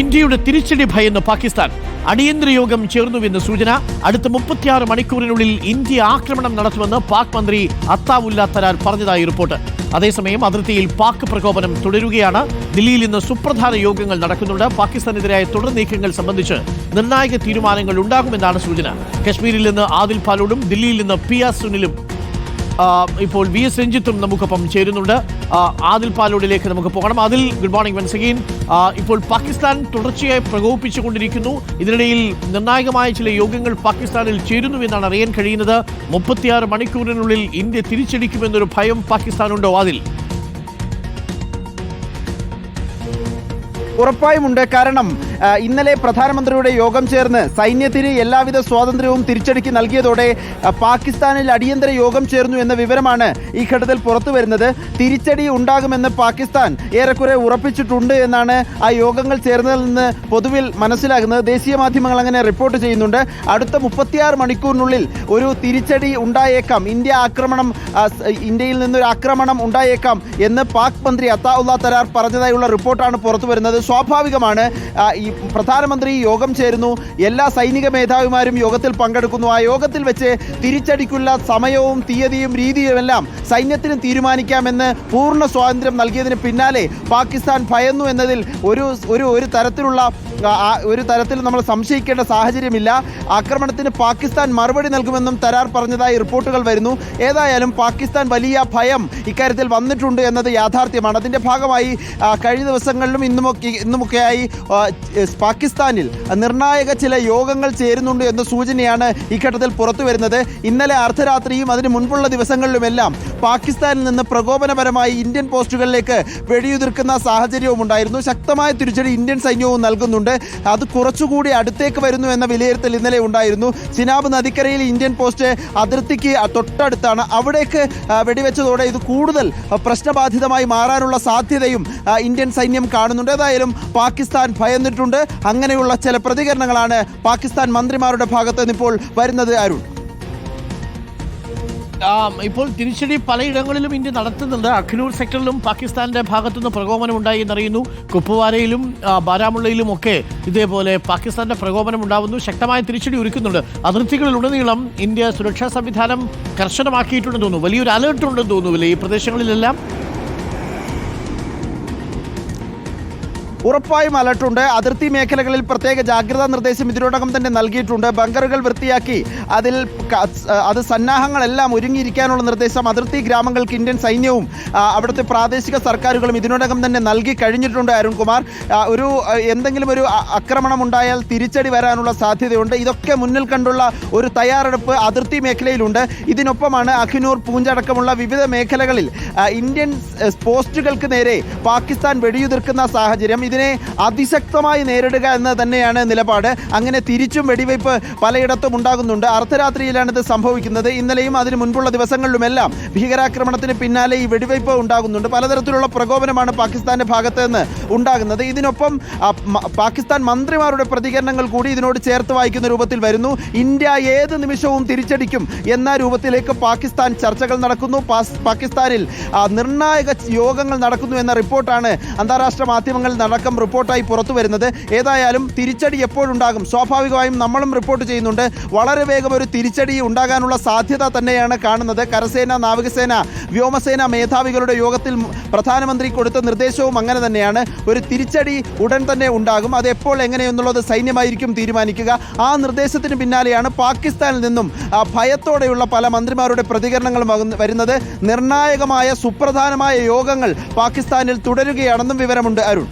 ഇന്ത്യയുടെ തിരിച്ചടി ഭയന്ന് പാകിസ്ഥാൻ. അടിയന്തര യോഗം ചേർന്നുവെന്ന് സൂചന. അടുത്ത മുപ്പത്തിയാറ് മണിക്കൂറിനുള്ളിൽ ഇന്ത്യ ആക്രമണം നടത്തുമെന്ന് പാക് മന്ത്രി അത്താവുല്ല തരാർ പറഞ്ഞതായി റിപ്പോർട്ട്. അതേസമയം അതിർത്തിയിൽ പാക് പ്രകോപനം തുടരുകയാണ്. ദില്ലിയിൽ ഇന്ന് സുപ്രധാന യോഗങ്ങൾ നടക്കുന്നുണ്ട്. പാകിസ്ഥാനെതിരായ തുടർ നീക്കങ്ങൾ സംബന്ധിച്ച് നിർണായക തീരുമാനങ്ങൾ ഉണ്ടാകുമെന്നാണ് സൂചന. കശ്മീരിൽ നിന്ന് ആദിൽ പാലോടും ദില്ലിയിൽ നിന്ന് പി ആർ സുനിലും ഇപ്പോൾ വി രഞ്ജിത്തും നമുക്കൊപ്പം ചേരുന്നുണ്ട്. ആദിൽ പാലോഡിലേക്ക് നമുക്ക് പോകണം. Adil good morning once again ഇപ്പോൾ പാകിസ്ഥാൻ തുടർച്ചയായി പ്രകോപിപ്പിച്ചുകൊണ്ടിരിക്കുന്നു. ഇതിനിടയിൽ നിർണായകമായ ചില യോഗങ്ങൾ പാകിസ്ഥാനിൽ ചേരുന്നു എന്നാണ് അറിയാൻ കഴിയുന്നത്. മുപ്പത്തിയാറ് മണിക്കൂറിനുള്ളിൽ ഇന്ത്യ തിരിച്ചടിക്കുമെന്നൊരു ഭയം പാകിസ്ഥാനുണ്ടോ ആദിൽ? ഉറപ്പായും ഉണ്ട്. കാരണം ഇന്നലെ പ്രധാനമന്ത്രിയുടെ യോഗം ചേർന്ന് സൈന്യത്തിന് എല്ലാവിധ സ്വാതന്ത്ര്യവും തിരിച്ചടിക്ക് നൽകിയതോടെ പാകിസ്ഥാനിൽ അടിയന്തര യോഗം ചേർന്നു എന്ന വിവരമാണ് ഈ ഘട്ടത്തിൽ പുറത്തു വരുന്നത്. തിരിച്ചടി ഉണ്ടാകുമെന്ന് പാകിസ്ഥാൻ ഏറെക്കുറെ ഉറപ്പിച്ചിട്ടുണ്ട് എന്നാണ് ആ യോഗങ്ങൾ ചേർന്നതിൽ നിന്ന് പൊതുവിൽ മനസ്സിലാകുന്നത്. ദേശീയ മാധ്യമങ്ങൾ അങ്ങനെ റിപ്പോർട്ട് ചെയ്യുന്നുണ്ട്. അടുത്ത മുപ്പത്തിയാറ് മണിക്കൂറിനുള്ളിൽ ഒരു തിരിച്ചടി ഉണ്ടായേക്കാം. ഇന്ത്യ ആക്രമണം ഇന്ത്യയിൽ നിന്നൊരു ആക്രമണം ഉണ്ടായേക്കാം എന്ന് പാക് മന്ത്രി അത്താഉല്ല തരാർ പറഞ്ഞതായുള്ള റിപ്പോർട്ടാണ് പുറത്തു വരുന്നത്. സ്വാഭാവികമാണ് ഈ പ്രധാനമന്ത്രി യോഗം ചേരുന്നു. എല്ലാ സൈനിക മേധാവിമാരും യോഗത്തിൽ പങ്കെടുക്കുന്നു. ആ യോഗത്തിൽ വെച്ച് തിരിച്ചടിക്കുള്ള സമയവും തീയതിയും രീതിയും എല്ലാം സൈന്യത്തിന് തീരുമാനിക്കാമെന്ന് പൂർണ സ്വാതന്ത്ര്യം നൽകിയതിന് പിന്നാലെ പാകിസ്ഥാൻ ഭയന്നു എന്നതിൽ ഒരു ഒരു ഒരു തരത്തിലുള്ള ഒരു തരത്തിൽ നമ്മൾ സംശയിക്കേണ്ട സാഹചര്യമില്ല. ആക്രമണത്തിന് പാകിസ്ഥാൻ മറുപടി നൽകുമെന്നും തരാർ പറഞ്ഞതായി റിപ്പോർട്ടുകൾ വരുന്നു. ഏതായാലും പാകിസ്ഥാൻ വലിയ ഭയം ഇക്കാര്യത്തിൽ വന്നിട്ടുണ്ട് എന്നത് യാഥാർത്ഥ്യമാണ്. അതിന്റെ ഭാഗമായി കഴിഞ്ഞ ദിവസങ്ങളിലും ഇന്നുമൊക്കെ ഇന്നുമൊക്കെയായി പാകിസ്ഥാനിൽ നിർണായക ചില യോഗങ്ങൾ ചേരുന്നുണ്ട് എന്ന സൂചനയാണ് ഈ ഘട്ടത്തിൽ പുറത്തു വരുന്നത് ഇന്നലെ അർദ്ധരാത്രിയും അതിന് മുൻപുള്ള ദിവസങ്ങളിലുമെല്ലാം പാകിസ്ഥാനിൽ നിന്ന് പ്രകോപനപരമായി ഇന്ത്യൻ പോസ്റ്റുകളിലേക്ക് വെടിയുതിർക്കുന്ന സാഹചര്യവും ഉണ്ടായിരുന്നു. ശക്തമായ തിരിച്ചടി ഇന്ത്യൻ സൈന്യവും നൽകുന്നുണ്ട്. അത് കുറച്ചുകൂടി അടുത്തേക്ക് വരുന്നു എന്ന വിലയിരുത്തൽ ഇന്നലെ ഉണ്ടായിരുന്നു. ചിനാബ് നദിക്കരയിൽ ഇന്ത്യൻ പോസ്റ്റ് അതിർത്തിക്ക് തൊട്ടടുത്താണ്. അവിടേക്ക് വെടിവെച്ചതോടെ ഇത് കൂടുതൽ പ്രശ്നബാധിതമായി മാറാനുള്ള സാധ്യതയും ഇന്ത്യൻ സൈന്യം കാണുന്നുണ്ട്. ഏതായാലും പാകിസ്ഥാൻ ഭയന്നിട്ടുണ്ട്. അങ്ങനെയുള്ള ചില പ്രതികരണങ്ങളാണ് പാകിസ്ഥാൻ മന്ത്രിമാരുടെ ഭാഗത്ത് നിന്ന് ഇപ്പോൾ വരുന്നത് അരുൺ. ഇപ്പോൾ തിരിച്ചടി പലയിടങ്ങളിലും ഇന്ത്യ നടത്തുന്നുണ്ട്. അഖ്നൂർ സെക്ടറിലും പാകിസ്ഥാന്റെ ഭാഗത്തുനിന്ന് പ്രകോപനം ഉണ്ടായി എന്നറിയുന്നു. കുപ്പുവാരയിലും ബാരാമുള്ളയിലും ഒക്കെ ഇതേപോലെ പാകിസ്ഥാന്റെ പ്രകോപനം ഉണ്ടാവുന്നു ശക്തമായ തിരിച്ചടി ഒരുക്കുന്നുണ്ട്. അതിർത്തികളിലുടനീളം ഇന്ത്യ സുരക്ഷാ സംവിധാനം കർശനമാക്കിയിട്ടുണ്ടെന്ന് തോന്നുന്നു. വലിയൊരു അലേർട്ട് ഉണ്ടെന്ന് തോന്നുന്നില്ലേ ഈ പ്രദേശങ്ങളിലെല്ലാം ഉറപ്പായും അലർട്ടുണ്ട്. അതിർത്തി മേഖലകളിൽ പ്രത്യേക ജാഗ്രതാ നിർദ്ദേശം ഇതിനോടകം തന്നെ നൽകിയിട്ടുണ്ട്. ബങ്കറുകൾ വൃത്തിയാക്കി അതിൽ അത് സന്നാഹങ്ങളെല്ലാം ഒരുങ്ങിയിരിക്കാനുള്ള നിർദ്ദേശം അതിർത്തി ഗ്രാമങ്ങൾക്ക് ഇന്ത്യൻ സൈന്യവും അവിടുത്തെ പ്രാദേശിക സർക്കാരുകളും ഇതിനോടകം തന്നെ നൽകി കഴിഞ്ഞിട്ടുണ്ട് അരുൺകുമാർ. ഒരു എന്തെങ്കിലും ഒരു ആക്രമണം ഉണ്ടായാൽ തിരിച്ചടി വരാനുള്ള സാധ്യതയുണ്ട്. ഇതൊക്കെ മുന്നിൽ കണ്ടുള്ള ഒരു തയ്യാറെടുപ്പ് അതിർത്തി മേഖലയിലുണ്ട്. ഇതിനൊപ്പമാണ് അഖിനൂർ പൂഞ്ചടക്കമുള്ള വിവിധ മേഖലകളിൽ ഇന്ത്യൻ പോസ്റ്റുകൾക്ക് നേരെ പാകിസ്ഥാൻ വെടിയുതിർക്കുന്ന സാഹചര്യം. ഇതിനെ അതിശക്തമായി നേരിടുക എന്ന് തന്നെയാണ് നിലപാട്. അങ്ങനെ തിരിച്ചും വെടിവയ്പ് പലയിടത്തും ഉണ്ടാകുന്നുണ്ട്. അർദ്ധരാത്രിയിലാണ് ഇത് സംഭവിക്കുന്നത്. ഇന്നലെയും അതിന് മുൻപുള്ള ദിവസങ്ങളിലുമെല്ലാം ഭീകരാക്രമണത്തിന് പിന്നാലെ ഈ വെടിവയ്പ് ഉണ്ടാകുന്നുണ്ട്. പലതരത്തിലുള്ള പ്രകോപനമാണ് പാകിസ്ഥാന്റെ ഭാഗത്ത് നിന്ന് ഉണ്ടാകുന്നത്. ഇതിനൊപ്പം പാകിസ്ഥാൻ മന്ത്രിമാരുടെ പ്രതികരണങ്ങൾ കൂടി ഇതിനോട് ചേർത്ത് വായിക്കുന്ന രൂപത്തിൽ വരുന്നു. ഇന്ത്യ ഏത് നിമിഷവും തിരിച്ചടിക്കും എന്ന രൂപത്തിലേക്ക് പാകിസ്ഥാൻ ചർച്ചകൾ നടക്കുന്നു. പാകിസ്ഥാനിൽ നിർണായക യോഗങ്ങൾ നടക്കുന്നു എന്ന റിപ്പോർട്ടാണ് അന്താരാഷ്ട്ര മാധ്യമങ്ങളിൽ നടക്കം റിപ്പോർട്ടായി പുറത്തു വരുന്നത്. ഏതായാലും തിരിച്ചടി എപ്പോഴുണ്ടാകും? സ്വാഭാവികമായും നമ്മളും റിപ്പോർട്ട് ചെയ്യുന്നുണ്ട്. വളരെ വേഗം ഒരു തിരിച്ചടി ഉണ്ടാകാനുള്ള സാധ്യത തന്നെയാണ് കാണുന്നത്. കരസേന നാവികസേന വ്യോമസേന മേധാവികളുടെ യോഗത്തിൽ പ്രധാനമന്ത്രി കൊടുത്ത നിർദ്ദേശവും അങ്ങനെ തന്നെയാണ്. ഒരു തിരിച്ചടി ഉടൻ തന്നെ ഉണ്ടാകും. അത് എപ്പോൾ എങ്ങനെയെന്നുള്ളത് സൈന്യമായിരിക്കും തീരുമാനിക്കുക. ആ നിർദ്ദേശത്തിന് പിന്നാലെയാണ് പാകിസ്ഥാനിൽ നിന്നും ഭയത്തോടെയുള്ള പല മന്ത്രിമാരുടെ പ്രതികരണങ്ങളും വരുന്നത്. നിർണായകമായ സുപ്രധാനമായ യോഗങ്ങൾ പാകിസ്ഥാനിൽ തുടരുകയാണെന്നും വിവരമുണ്ട് അരുൺ.